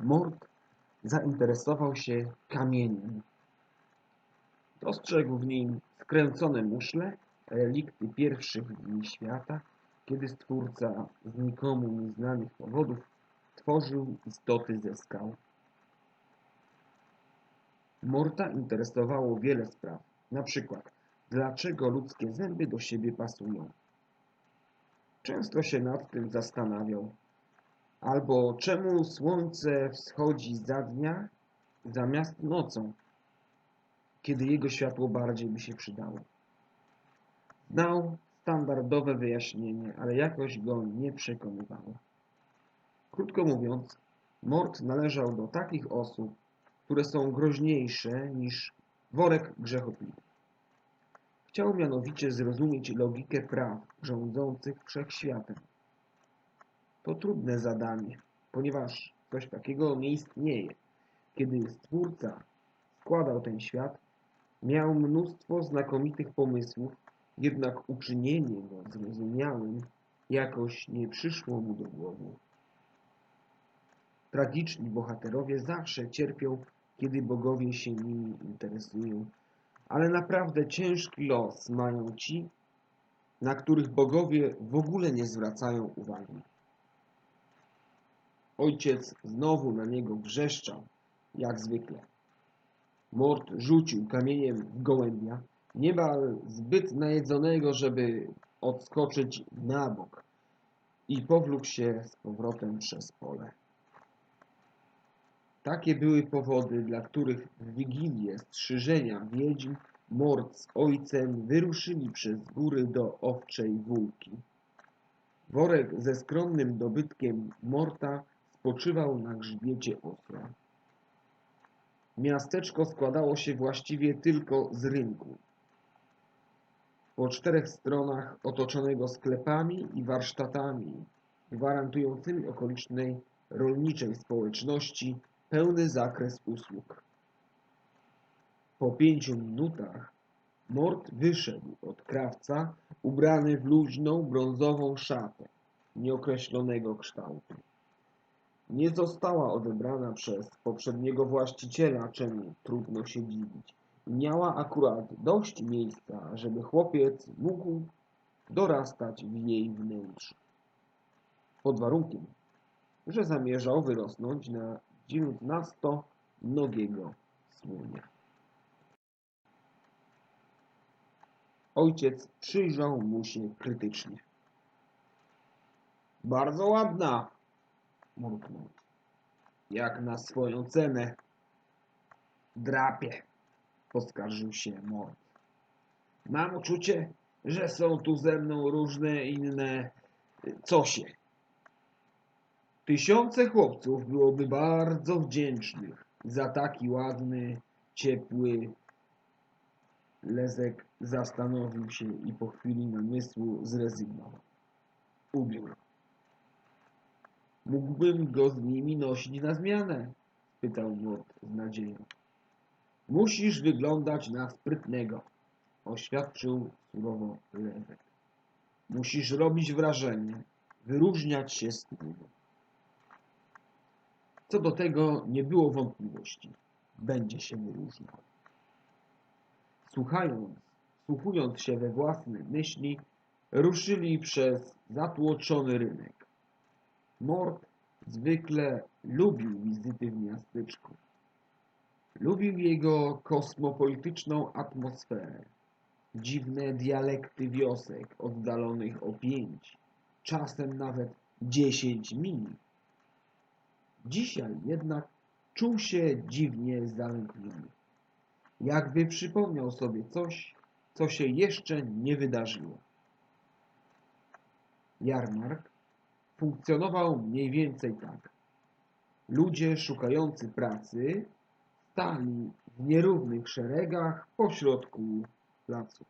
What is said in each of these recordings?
Mord zainteresował się kamieniem. Dostrzegł w nim skręcone muszle, relikty pierwszych dni świata, kiedy Stwórca z nikomu nieznanych powodów tworzył istoty ze skał. Morta interesowało wiele spraw, na przykład dlaczego ludzkie zęby do siebie pasują. Często się nad tym zastanawiał. Albo czemu słońce wschodzi za dnia zamiast nocą, kiedy jego światło bardziej by się przydało. Znał standardowe wyjaśnienie, ale jakoś go nie przekonywało. Krótko mówiąc, Mort należał do takich osób, które są groźniejsze niż worek grzechopliwy. Chciał mianowicie zrozumieć logikę praw rządzących wszechświatem. To trudne zadanie, ponieważ coś takiego nie istnieje. Kiedy Stwórca składał ten świat, miał mnóstwo znakomitych pomysłów, jednak uczynienie go zrozumiałym jakoś nie przyszło mu do głowy. Tragiczni bohaterowie zawsze cierpią, kiedy bogowie się nimi interesują, ale naprawdę ciężki los mają ci, na których bogowie w ogóle nie zwracają uwagi. Ojciec znowu na niego wrzeszczał, jak zwykle. Mort rzucił kamieniem w gołębia, niemal zbyt najedzonego, żeby odskoczyć na bok i powlókł się z powrotem przez pole. Takie były powody, dla których w Wigilię strzyżenia wiedźm Mort z ojcem wyruszyli przez góry do Owczej Wólki. Worek ze skromnym dobytkiem Morta spoczywał na grzbiecie osła. Miasteczko składało się właściwie tylko z rynku. Po czterech stronach otoczonego sklepami i warsztatami gwarantującymi okolicznej rolniczej społeczności pełny zakres usług. Po pięciu minutach Mort wyszedł od krawca ubrany w luźną, brązową szatę nieokreślonego kształtu. Nie została odebrana przez poprzedniego właściciela, czemu trudno się dziwić. Miała akurat dość miejsca, żeby chłopiec mógł dorastać w jej wnętrzu. Pod warunkiem, że zamierzał wyrosnąć na dziewiętnastonogiego słonia. Ojciec przyjrzał mu się krytycznie. Bardzo ładna, mruknął. Jak na swoją cenę. Drapie, poskarżył się Mort. Mam uczucie, że są tu ze mną różne inne cosie. Tysiące chłopców byłoby bardzo wdzięcznych za taki ładny, ciepły. Lezek zastanowił się i po chwili namysłu zrezygnował. Ubiór. Mógłbym go z nimi nosić na zmianę? spytał Młot z nadzieją. Musisz wyglądać na sprytnego, oświadczył surowo Lezek. Musisz robić wrażenie, wyróżniać się z tłumu. Co do tego nie było wątpliwości. Będzie się wyróżniał. Słuchając, słuchując się we własne myśli, ruszyli przez zatłoczony rynek. Mort zwykle lubił wizyty w miasteczku. Lubił jego kosmopolityczną atmosferę, dziwne dialekty wiosek oddalonych o pięć, czasem nawet dziesięć mil. Dzisiaj jednak czuł się dziwnie zalękniony. Jakby przypomniał sobie coś, co się jeszcze nie wydarzyło. Jarmark funkcjonował mniej więcej tak. Ludzie szukający pracy stali w nierównych szeregach pośrodku placu.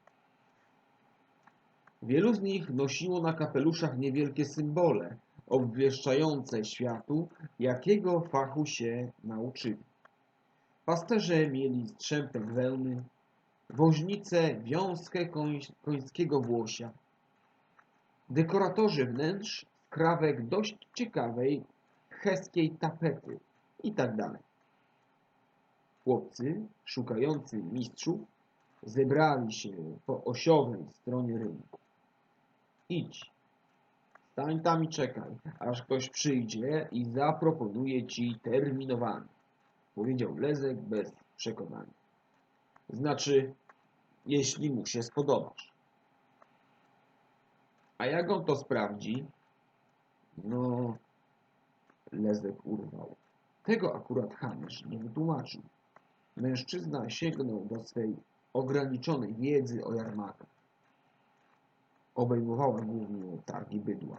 Wielu z nich nosiło na kapeluszach niewielkie symbole, obwieszczające światu, jakiego fachu się nauczyli. Pasterze mieli strzępek wełny, woźnice wiązkę koń, końskiego włosia. Dekoratorzy wnętrz skrawek dość ciekawej cheskiej tapety, i tak dalej. Chłopcy szukający mistrzów zebrali się po osiowej stronie rynku. Idź, stań tam i czekaj, aż ktoś przyjdzie i zaproponuje ci terminowanie, powiedział Lezek bez przekonania. Znaczy, jeśli mu się spodobasz. A jak on to sprawdzi? No, Lezek urwał. Tego akurat Hamisz nie wytłumaczył. Mężczyzna sięgnął do swej ograniczonej wiedzy o jarmarkach. Obejmowała głównie targi bydła.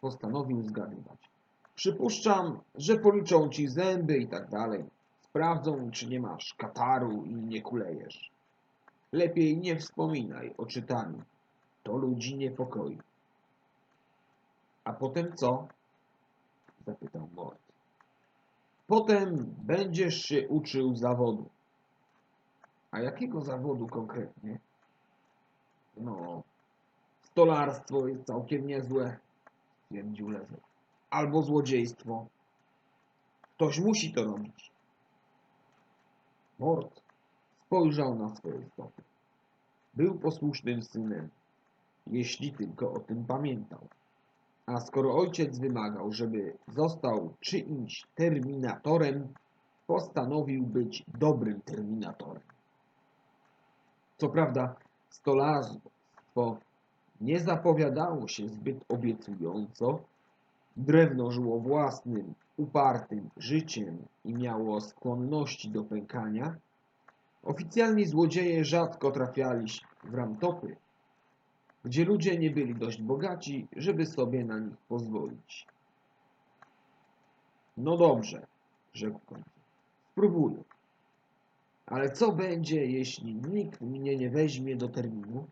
Postanowił zgadywać. Przypuszczam, że policzą ci zęby i tak dalej. Sprawdzą, czy nie masz kataru i nie kulejesz. Lepiej nie wspominaj o czytaniu. To ludzi niepokoi. A potem co? Zapytał Mort. Potem będziesz się uczył zawodu. A jakiego zawodu konkretnie? No, stolarstwo jest całkiem niezłe, stwierdził Lezek. Albo złodziejstwo. Ktoś musi to robić. Mort spojrzał na swoje stopy. Był posłusznym synem, jeśli tylko o tym pamiętał. A skoro ojciec wymagał, żeby został czyimś terminatorem, postanowił być dobrym terminatorem. Co prawda, stolarstwo nie zapowiadało się zbyt obiecująco, drewno żyło własnym, upartym życiem i miało skłonności do pękania, oficjalni złodzieje rzadko trafiali w ramtopy, gdzie ludzie nie byli dość bogaci, żeby sobie na nich pozwolić. No dobrze, rzekł końcu. Spróbuję. Ale co będzie, jeśli nikt mnie nie weźmie do terminu?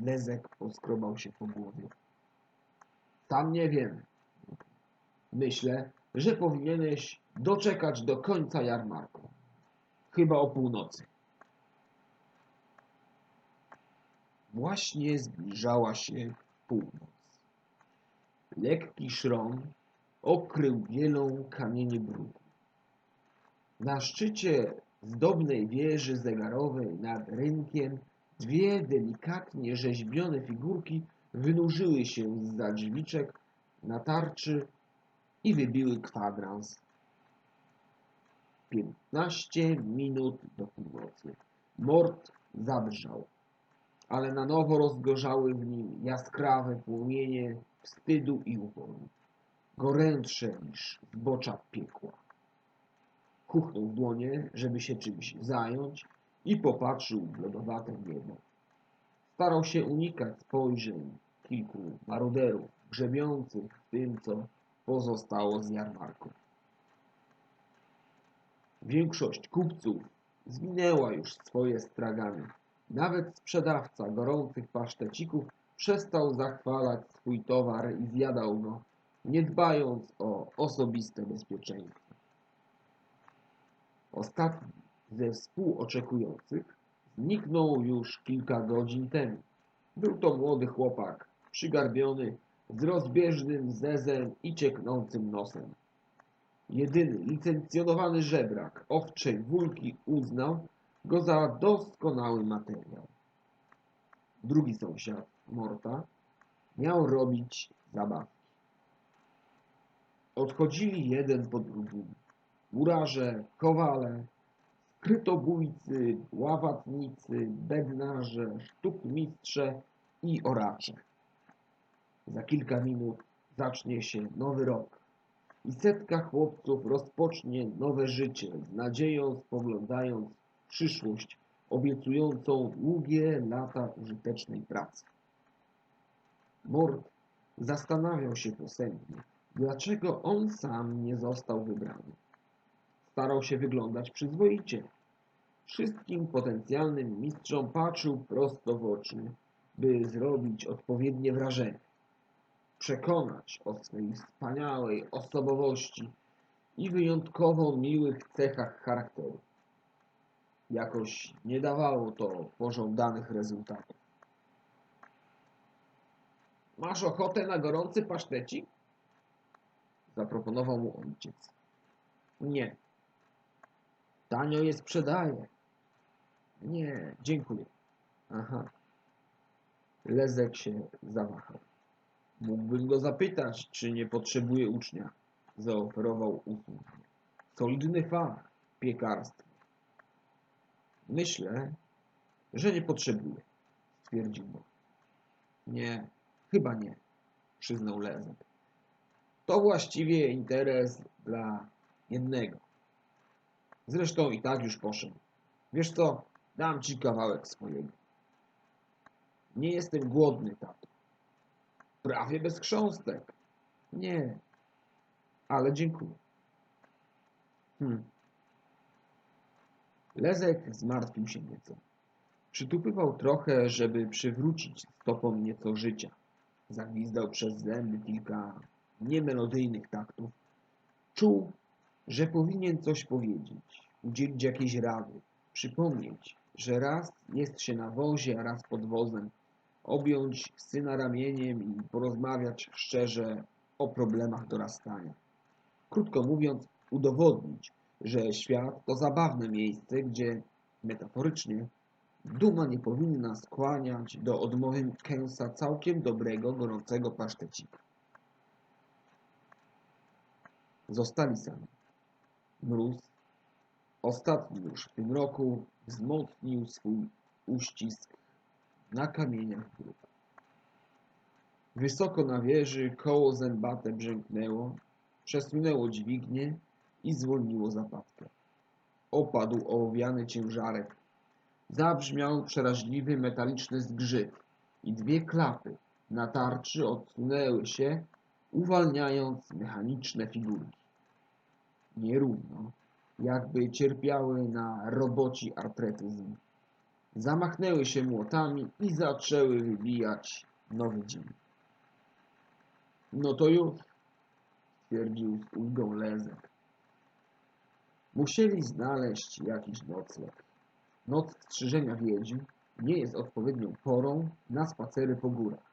Lezek poskrobał się po głowie. Sam nie wiem. Myślę, że powinieneś doczekać do końca jarmarku. Chyba o północy. Właśnie zbliżała się północ. Lekki szron okrył wielą kamienie brudu. Na szczycie zdobnej wieży zegarowej nad rynkiem dwie delikatnie rzeźbione figurki wynurzyły się z drzwiczek na tarczy i wybiły kwadrans. Piętnaście minut do północy. Mort zadrżał, ale na nowo rozgorzały w nim jaskrawe płomienie wstydu i uboru, gorętsze niż zbocza piekła. Kuchnął w dłonie, żeby się czymś zająć i popatrzył w lodowate niebo. Starał się unikać spojrzeń kilku maruderów grzebiących w tym, co pozostało z jarmarku. Większość kupców zwinęła już swoje stragany. Nawet sprzedawca gorących pasztecików przestał zachwalać swój towar i zjadał go, nie dbając o osobiste bezpieczeństwo. Ostatni ze współoczekujących zniknął już kilka godzin temu. Był to młody chłopak, przygarbiony, z rozbieżnym zezem i cieknącym nosem. Jedyny licencjonowany żebrak owczej wólki uznał go za doskonały materiał. Drugi sąsiad, Morta, miał robić zabawki. Odchodzili jeden po drugim. Murarze, kowale, skrytobójcy, ławatnicy, bednarze, sztukmistrze i oracze. Za kilka minut zacznie się nowy rok i setka chłopców rozpocznie nowe życie z nadzieją spoglądając przyszłość obiecującą długie lata użytecznej pracy. Mord zastanawiał się posępnie, dlaczego on sam nie został wybrany. Starał się wyglądać przyzwoicie. Wszystkim potencjalnym mistrzom patrzył prosto w oczy, by zrobić odpowiednie wrażenie. Przekonać o swej wspaniałej osobowości i wyjątkowo miłych cechach charakteru. Jakoś nie dawało to pożądanych rezultatów. Masz ochotę na gorący pasztecik? zaproponował mu ojciec. Nie. Tanio je sprzedaje. Nie, dziękuję. Aha. Lezek się zawahał. Mógłbym go zapytać, czy nie potrzebuje ucznia. Zaoferował usługę. Solidny fach, piekarstwo. Myślę, że nie potrzebuje, stwierdził Bob. Nie, chyba nie, przyznał Lezek. To właściwie interes dla jednego. Zresztą i tak już poszedł. Wiesz co, dam ci kawałek swojego. Nie jestem głodny, tato. Prawie bez chrząstek. Nie, ale dziękuję. Hmm. Lezek zmartwił się nieco. Przytupywał trochę, żeby przywrócić stopom nieco życia. Zagwizdał przez zęby kilka niemelodyjnych taktów. Czuł, że powinien coś powiedzieć, udzielić jakiejś rady, przypomnieć, że raz jest się na wozie, a raz pod wozem, objąć syna ramieniem i porozmawiać szczerze o problemach dorastania. Krótko mówiąc, udowodnić, że świat to zabawne miejsce, gdzie, metaforycznie, duma nie powinna skłaniać do odmowy kęsa całkiem dobrego, gorącego pasztecika. Zostali sami. Mróz, ostatni już w tym roku, wzmocnił swój uścisk na kamieniach dróg. Wysoko na wieży koło zębate brzęknęło, przesunęło dźwignię i zwolniło zapadkę. Opadł ołowiany ciężarek. Zabrzmiał przeraźliwy metaliczny zgrzyt i dwie klapy na tarczy odsunęły się, uwalniając mechaniczne figurki. Nierówno, jakby cierpiały na roboci artretyzm. Zamachnęły się młotami i zaczęły wybijać nowy dzień. No to już, stwierdził z ulgą Lezek. Musieli znaleźć jakiś nocleg. Noc strzyżenia wiedźm nie jest odpowiednią porą na spacery po górach.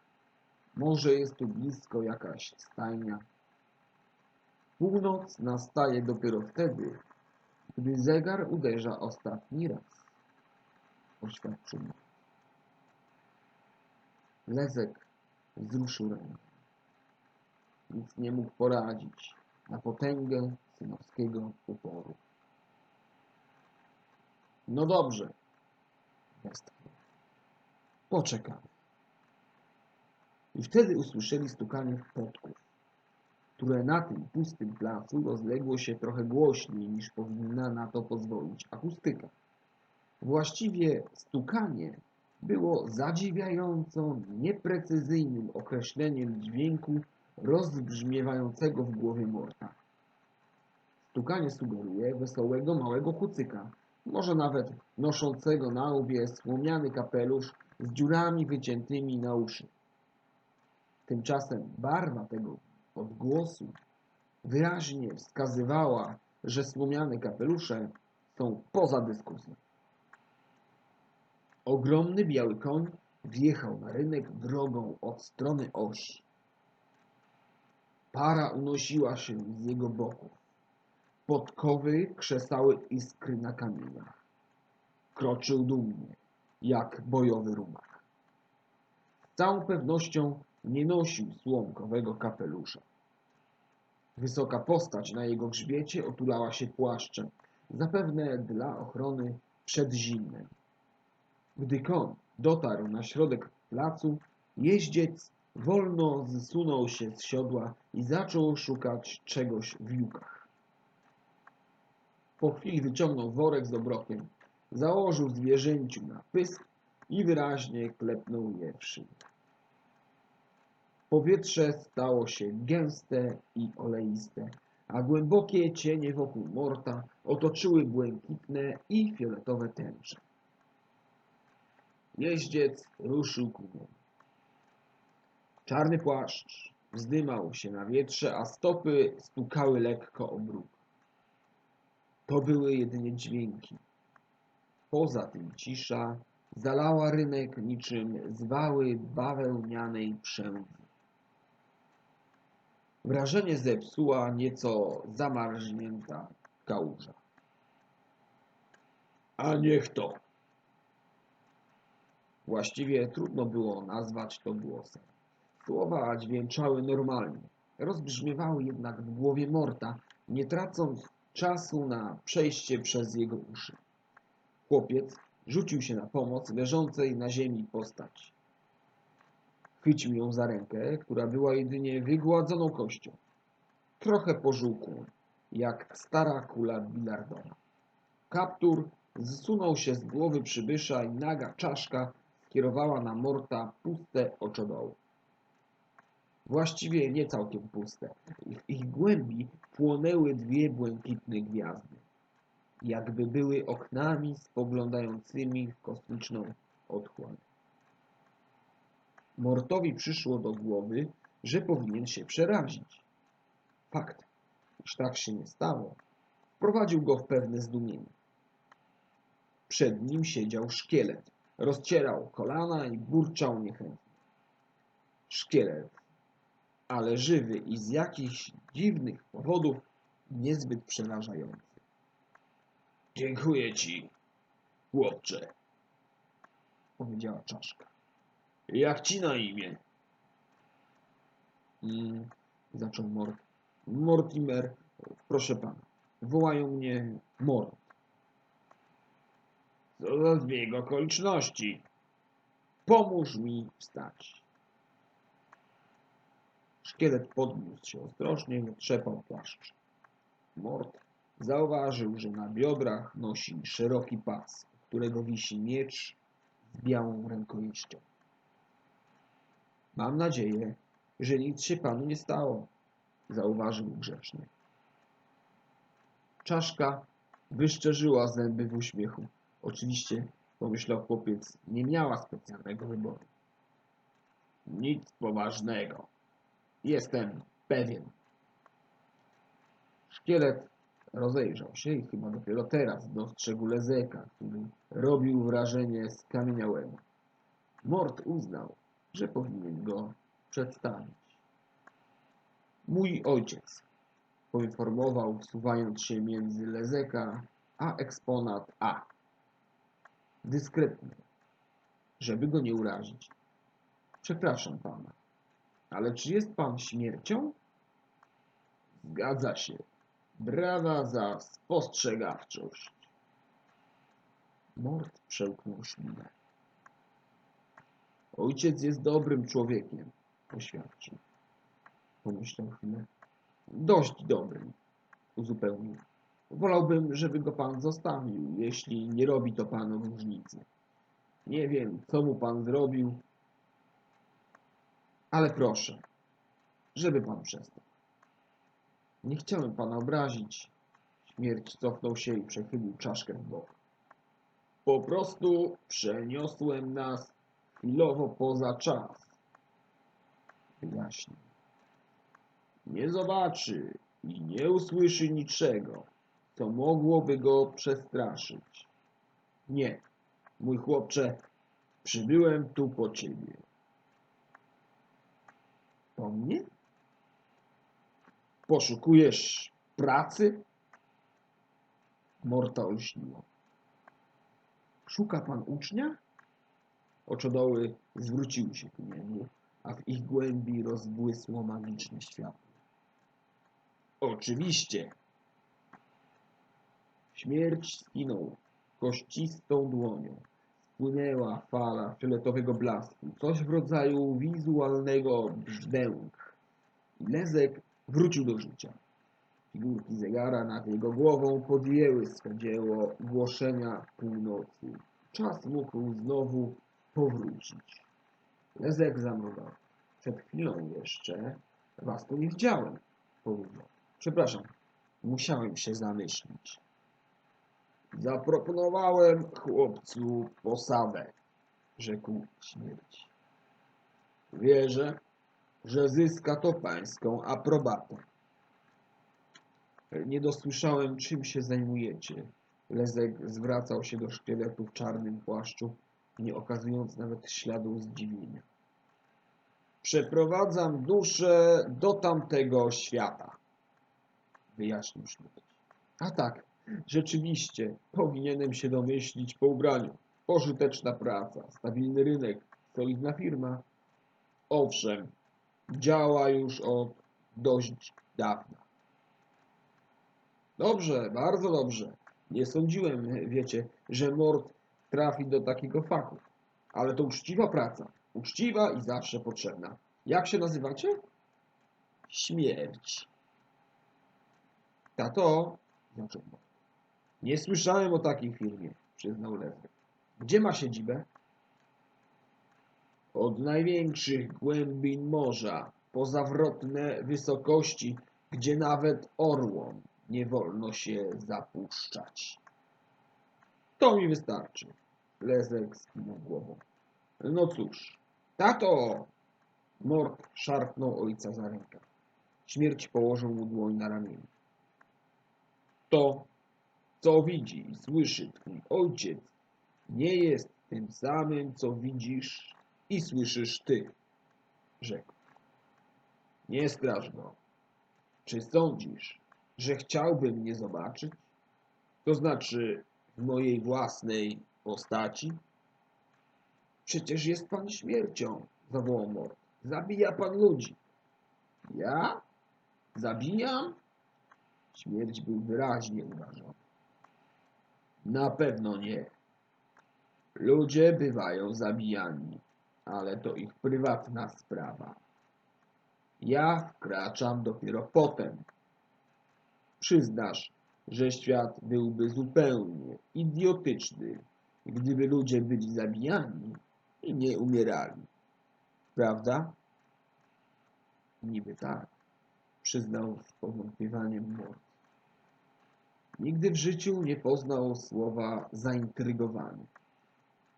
Może jest tu blisko jakaś stajnia. Północ nastaje dopiero wtedy, gdy zegar uderza ostatni raz. Oświadczył. Lezek wzruszył ręką. Nic nie mógł poradzić na potęgę synowskiego uporu. No dobrze. Poczekamy. I wtedy usłyszeli stukanie podków, które na tym pustym placu rozległo się trochę głośniej niż powinna na to pozwolić akustyka. Właściwie stukanie było zadziwiająco nieprecyzyjnym określeniem dźwięku rozbrzmiewającego w głowie Morta. Stukanie sugeruje wesołego małego kucyka, może nawet noszącego na łbie słomiany kapelusz z dziurami wyciętymi na uszy. Tymczasem barwa tego odgłosu wyraźnie wskazywała, że słomiane kapelusze są poza dyskusją. Ogromny biały koń wjechał na rynek drogą od strony osi. Para unosiła się z jego boków. Podkowy krzesały iskry na kamieniach. Kroczył dumnie, jak bojowy rumak. Z całą pewnością nie nosił słomkowego kapelusza. Wysoka postać na jego grzbiecie otulała się płaszczem, zapewne dla ochrony przed zimnem. Gdy koń dotarł na środek placu, jeździec wolno zsunął się z siodła i zaczął szukać czegoś w jukach. Po chwili wyciągnął worek z obrokiem, założył zwierzęciu na pysk i wyraźnie klepnął je w szyję. Powietrze stało się gęste i oleiste, a głębokie cienie wokół Morta otoczyły błękitne i fioletowe tęcze. Jeździec ruszył ku niemu. Czarny płaszcz wzdymał się na wietrze, a stopy stukały lekko o bruk. To były jedynie dźwięki. Poza tym cisza zalała rynek niczym zwały bawełnianej przędzy. Wrażenie zepsuła nieco zamarznięta kałuża. A niech to. Właściwie trudno było nazwać to głosem. Słowa dźwięczały normalnie. Rozbrzmiewały jednak w głowie Morta, nie tracąc czasu na przejście przez jego uszy. Chłopiec rzucił się na pomoc leżącej na ziemi postaci. Chwycił ją za rękę, która była jedynie wygładzoną kością. Trochę pożółkłą, jak stara kula bilardowa. Kaptur zsunął się z głowy przybysza i naga czaszka skierowała na Morta puste oczodoły. Właściwie nie całkiem puste. W ich głębi płonęły dwie błękitne gwiazdy. Jakby były oknami spoglądającymi w kosmiczną otchłań. Mortowi przyszło do głowy, że powinien się przerazić. Fakt, iż tak się nie stało, wprowadził go w pewne zdumienie. Przed nim siedział szkielet. Rozcierał kolana i burczał niechętnie. Szkielet, ale żywy i z jakichś dziwnych powodów niezbyt przerażający. Dziękuję ci, chłopcze, powiedziała czaszka. Jak ci na imię? Mm, zaczął Mort. Mortimer, proszę pana. Wołają mnie Mort. Co za zbieg okoliczności. Pomóż mi wstać. Szkielet podniósł się ostrożnie i otrzepał płaszcz. Mort zauważył, że na biodrach nosi szeroki pas, którego wisi miecz z białą rękojeścią. Mam nadzieję, że nic się panu nie stało, zauważył grzecznie. Czaszka wyszczerzyła zęby w uśmiechu. Oczywiście, pomyślał chłopiec, nie miała specjalnego wyboru. Nic poważnego. Jestem pewien. Szkielet rozejrzał się i chyba dopiero teraz dostrzegł Lezeka, który robił wrażenie skamieniałego. Mort uznał, że powinien go przedstawić. Mój ojciec, poinformował, wsuwając się między Lezeka a eksponat A. Dyskretnie, żeby go nie urazić. Przepraszam pana, ale czy jest pan śmiercią? Zgadza się. Brawa za spostrzegawczość. Mort przełknął ślinę. Ojciec jest dobrym człowiekiem, oświadczył. Pomyślał chwilę. Dość dobrym, uzupełnił. Wolałbym, żeby go pan zostawił, jeśli nie robi to panu różnicy. Nie wiem, co mu pan zrobił, ale proszę, żeby pan przestał. Nie chciałem pana obrazić. Śmierć cofnął się i przechylił czaszkę w bok. Po prostu przeniosłem nas chwilowo poza czas. Wyjaśnił. Nie zobaczy i nie usłyszy niczego, co mogłoby go przestraszyć. Nie, mój chłopcze, przybyłem tu po ciebie. Po mnie? Poszukujesz pracy? Morta olśniło. Szuka pan ucznia? Oczodoły zwróciły się ku niemu, a w ich głębi rozbłysło magiczne światło. Oczywiście. Śmierć skinął kościstą dłonią. Spłynęła fala fioletowego blasku, coś w rodzaju wizualnego brzdęk. Lezek wrócił do życia. Figurki zegara nad jego głową podjęły swe dzieło głoszenia północy. Czas mógł znowu powrócić. Lezek zamrugał. Przed chwilą jeszcze was tu nie widziałem, powiedział. Przepraszam, musiałem się zamyślić. Zaproponowałem chłopcu posadę, rzekł śmierć. Wierzę, że zyska to pańską aprobatę. Nie dosłyszałem, czym się zajmujecie. Lezek zwracał się do szkieletu w czarnym płaszczu, nie okazując nawet śladu zdziwienia. Przeprowadzam duszę do tamtego świata. Wyjaśnił śmierć. A tak, rzeczywiście, powinienem się domyślić po ubraniu. Pożyteczna praca, stabilny rynek, solidna firma. Owszem, działa już od dość dawna. Dobrze, bardzo dobrze. Nie sądziłem, wiecie, że Mord trafi do takiego fachu. Ale to uczciwa praca. Uczciwa i zawsze potrzebna. Jak się nazywacie? Śmierć. Tato, zaczął Mord. Nie słyszałem o takiej firmie, przyznał Lezek. Gdzie ma siedzibę? Od największych głębin morza, po zawrotne wysokości, gdzie nawet orłom nie wolno się zapuszczać. To mi wystarczy. Lezek skinął głową. No cóż, tato! Mord szarpnął ojca za rękę. Śmierć położył mu dłoń na ramieniu. To, co widzi i słyszy twój ojciec, nie jest tym samym, co widzisz i słyszysz ty, rzekł. Nie straż go. Czy sądzisz, że chciałby mnie zobaczyć? To znaczy w mojej własnej postaci? Przecież jest pan śmiercią, zawołał Mord. Zabija pan ludzi. Ja? Zabijam? Śmierć był wyraźnie urażony. Na pewno nie. Ludzie bywają zabijani, ale to ich prywatna sprawa. Ja wkraczam dopiero potem. Przyznasz, że świat byłby zupełnie idiotyczny, gdyby ludzie byli zabijani i nie umierali. Prawda? Niby tak, przyznał z powątpiewaniem Mord. Nigdy w życiu nie poznał słowa zaintrygowany.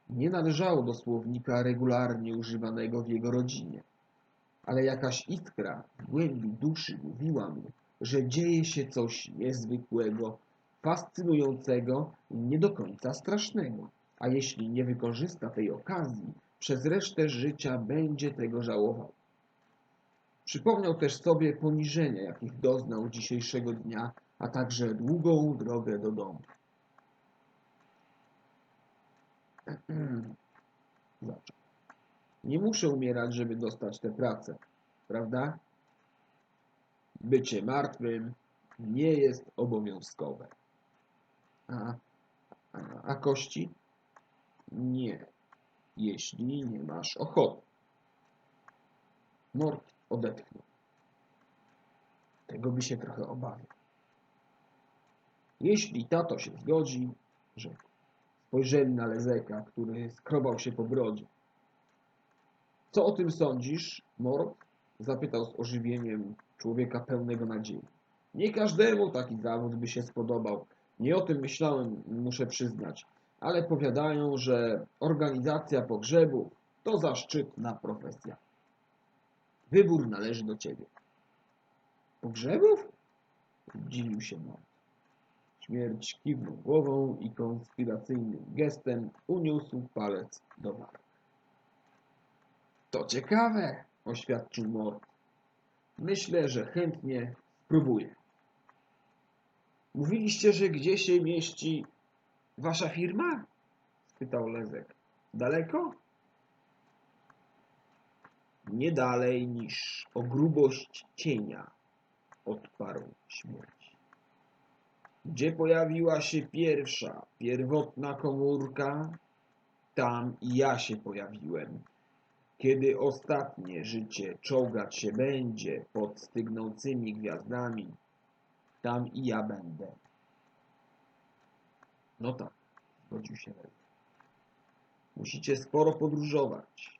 Nie należało do słownika regularnie używanego w jego rodzinie, ale jakaś iskra w głębi duszy mówiła mu, że dzieje się coś niezwykłego, fascynującego i nie do końca strasznego, a jeśli nie wykorzysta tej okazji, przez resztę życia będzie tego żałował. Przypomniał też sobie poniżenia, jakich doznał dzisiejszego dnia, a także długą drogę do domu. Nie muszę umierać, żeby dostać tę pracę, prawda? Bycie martwym nie jest obowiązkowe. A, a, a kości? Nie, jeśli nie masz ochoty. Mord odetchnął. Tego by się trochę obawiał. Jeśli tato się zgodzi, rzekł. Spojrzeli na Lezeka, który skrobał się po brodzie. Co o tym sądzisz, Mord? Zapytał z ożywieniem człowieka pełnego nadziei. Nie każdemu taki zawód by się spodobał. Nie o tym myślałem, muszę przyznać. Ale powiadają, że organizacja pogrzebów to zaszczytna profesja. Wybór należy do ciebie. Pogrzebów? Dziwił się Mord. Śmierć kiwnął głową i konspiracyjnym gestem uniósł palec do warg. To ciekawe, oświadczył Mord. Myślę, że chętnie spróbuję. Mówiliście, że gdzie się mieści wasza firma? spytał Lezek. Daleko? Nie dalej niż o grubość cienia, odparł śmierć. Gdzie pojawiła się pierwsza, pierwotna komórka, tam i ja się pojawiłem. Kiedy ostatnie życie czołgać się będzie pod stygnącymi gwiazdami, tam i ja będę. No tak, zgodził się Lezek. Musicie sporo podróżować.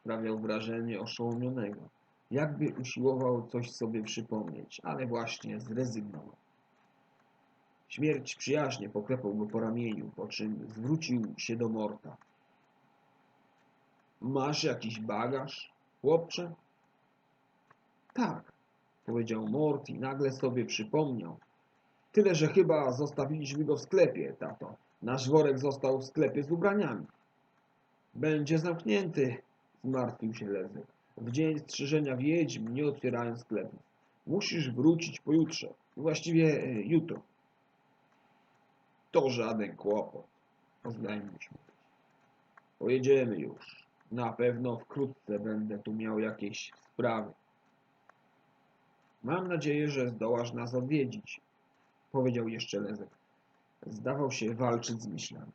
Sprawiał wrażenie oszołomionego. Jakby usiłował coś sobie przypomnieć, ale właśnie zrezygnował. Śmierć przyjaźnie poklepał go po ramieniu, po czym zwrócił się do Morta. Masz jakiś bagaż, chłopcze? Tak, powiedział Mort i nagle sobie przypomniał. Tyle, że chyba zostawiliśmy go w sklepie, tato. Nasz worek został w sklepie z ubraniami. Będzie zamknięty, Zmartwił się Lezek. W dzień strzyżenia wiedźm nie otwierają sklepów. Musisz wrócić pojutrze. Właściwie e, jutro. To żaden kłopot. Oznajmił śmierć. Pojedziemy już. Na pewno wkrótce będę tu miał jakieś sprawy. Mam nadzieję, że zdołasz nas odwiedzić, powiedział jeszcze Lezek. Zdawał się walczyć z myślami.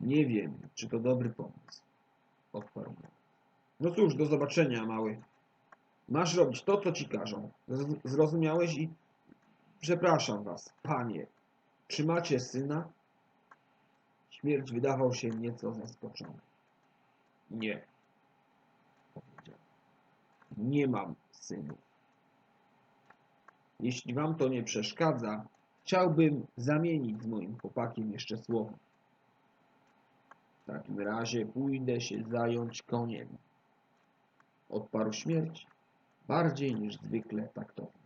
Nie wiem, czy to dobry pomysł, odparł. No cóż, do zobaczenia, mały. Masz robić to, co ci każą. Zrozumiałeś i przepraszam was, panie. Czy macie syna? Śmierć wydawał się nieco zaskoczony. Nie, powiedział. Nie mam synów. Jeśli wam to nie przeszkadza, chciałbym zamienić z moim chłopakiem jeszcze słowo. W takim razie pójdę się zająć koniem. Odparł śmierć, bardziej niż zwykle taktownie.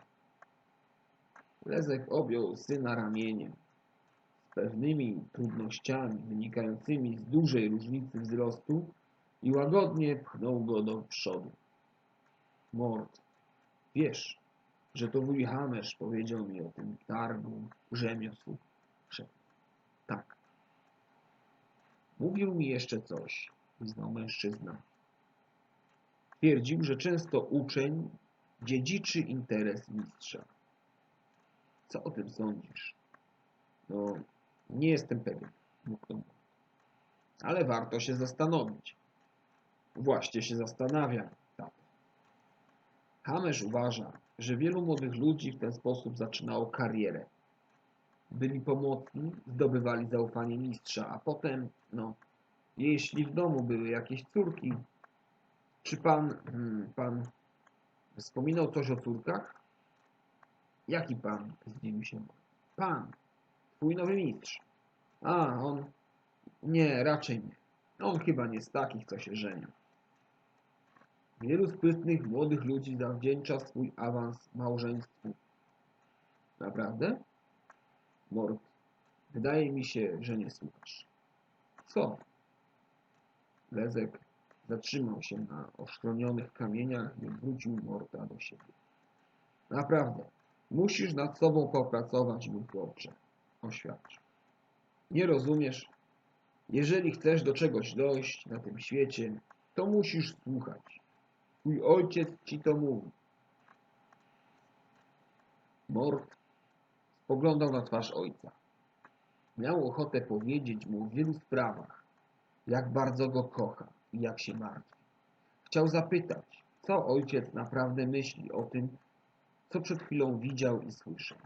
Lezek objął syna ramieniem. Pewnymi trudnościami wynikającymi z dużej różnicy wzrostu i łagodnie pchnął go do przodu. Mord, wiesz, że to wuj powiedział mi o tym targu rzemiosł. Tak. Mówił mi jeszcze coś, wyznał mężczyzna. Twierdził, że często uczeń dziedziczy interes mistrza. Co o tym sądzisz? No, nie jestem pewien. Ale warto się zastanowić. Właśnie się zastanawiam, tato. Hamesz uważa, że wielu młodych ludzi w ten sposób zaczynało karierę. Byli pomocni, zdobywali zaufanie mistrza, a potem, no, jeśli w domu były jakieś córki, czy pan, hmm, pan wspominał coś o córkach? Jaki pan? Zdziwił się. Pan, twój nowy mistrz. A, on, nie, raczej nie. On chyba nie z takich, co się żenią. Wielu sprytnych młodych ludzi zawdzięcza swój awans małżeństwu. Naprawdę? Mord, wydaje mi się, że nie słuchasz. Co? Lezek zatrzymał się na oszklonionych kamieniach i wrócił Morta do siebie. Naprawdę, musisz nad sobą popracować, mój chłopcze, oświadczył. Nie rozumiesz? Jeżeli chcesz do czegoś dojść na tym świecie, to musisz słuchać. Twój ojciec ci to mówi. Mort spoglądał na twarz ojca. Miał ochotę powiedzieć mu w wielu sprawach, jak bardzo go kocha i jak się martwi. Chciał zapytać, co ojciec naprawdę myśli o tym, co przed chwilą widział i słyszał.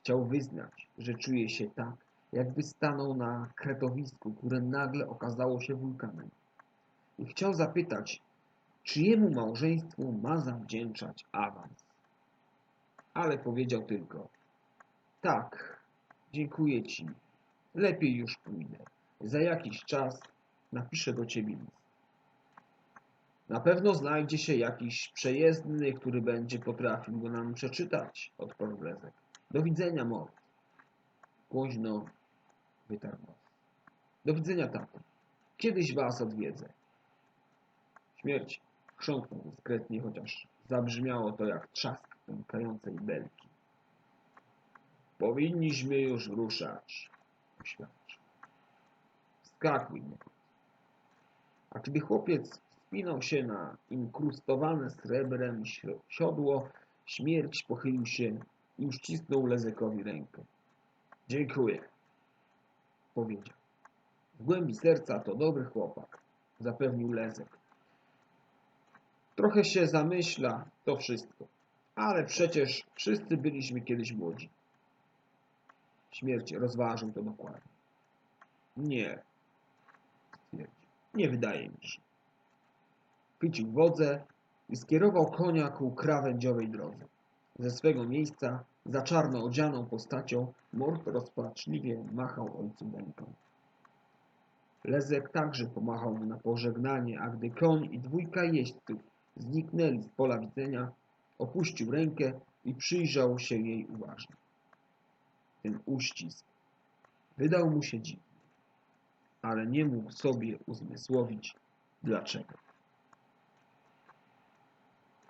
Chciał wyznać, że czuje się tak, jakby stanął na kretowisku, które nagle okazało się wulkanem. I chciał zapytać, czyjemu małżeństwu ma zawdzięczać awans. Ale powiedział tylko, tak, dziękuję ci, lepiej już pójdę. Za jakiś czas napiszę do ciebie list. Na pewno znajdzie się jakiś przejezdny, który będzie potrafił go nam przeczytać, odparł Lezek. Do widzenia, Mort. Głośno wytarł nos. Do widzenia, tato. Kiedyś was odwiedzę. Śmierć chrząknął dyskretnie, chociaż zabrzmiało to jak trzask pękającej belki. Powinniśmy już ruszać, oświadczył. Wskakuj, Mort. A kiedy chłopiec wspinał się na inkrustowane srebrem si- siodło, śmierć pochylił się i uścisnął Lezekowi rękę. Dziękuję, powiedział. W głębi serca to dobry chłopak, zapewnił Lezek. Trochę się zamyśla, to wszystko. Ale przecież wszyscy byliśmy kiedyś młodzi. Śmierć rozważył to dokładnie. Nie, stwierdził. Nie wydaje mi się. Chwycił wodze i skierował konia ku krawędziowej drodze. Ze swego miejsca, za czarno odzianą postacią, Mort rozpaczliwie machał ojcu ręką. Lezek także pomachał mu na pożegnanie, a gdy koń i dwójka jeźdźców zniknęli z pola widzenia, opuścił rękę i przyjrzał się jej uważnie. Ten uścisk wydał mu się dziwny, ale nie mógł sobie uzmysłowić, dlaczego.